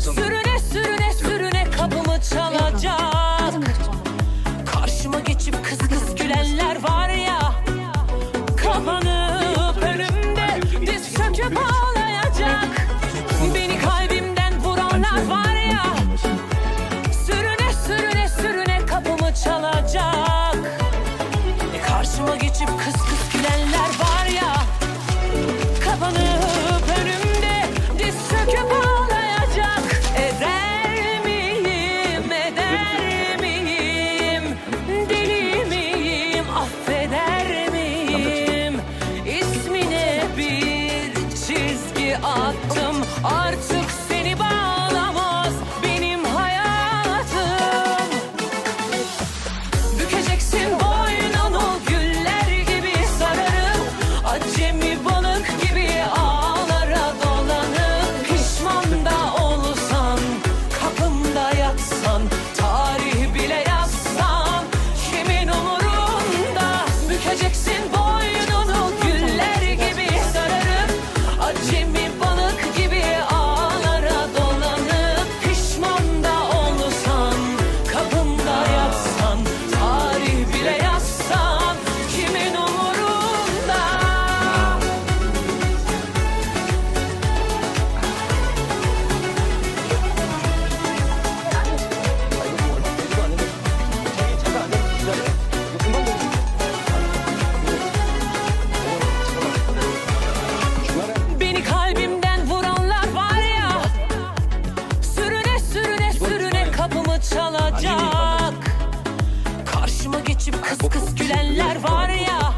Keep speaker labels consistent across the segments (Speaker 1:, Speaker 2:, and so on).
Speaker 1: Sürüne sürüne sürüne kapımı çalacak. Karşıma geçip kız kız gülenler var ya. Kapanıp önümde diz çöküp ağlayacak Beni kalbimden vuranlar var ya. attım. Artık çalacak. Karşıma geçip kıs kıs gülenler var ya.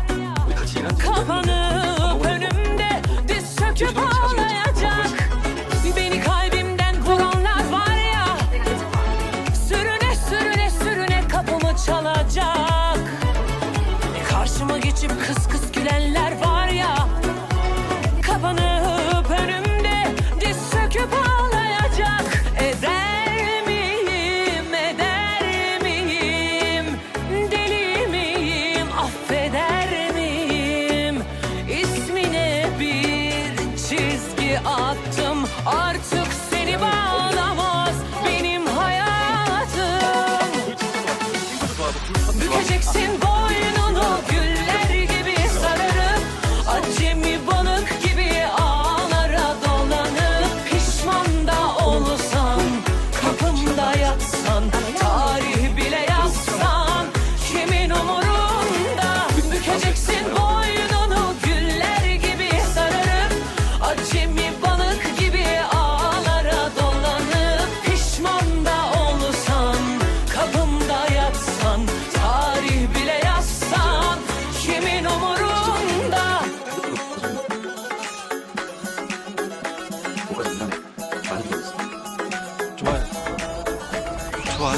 Speaker 1: Kapanıp önümde diz söküp ağlayacak. Beni kalbimden vuranlar var ya. Sürüne sürüne sürüne kapımı çalacak. Karşıma geçip kıs kıs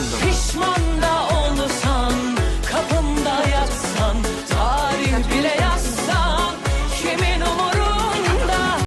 Speaker 1: Pişman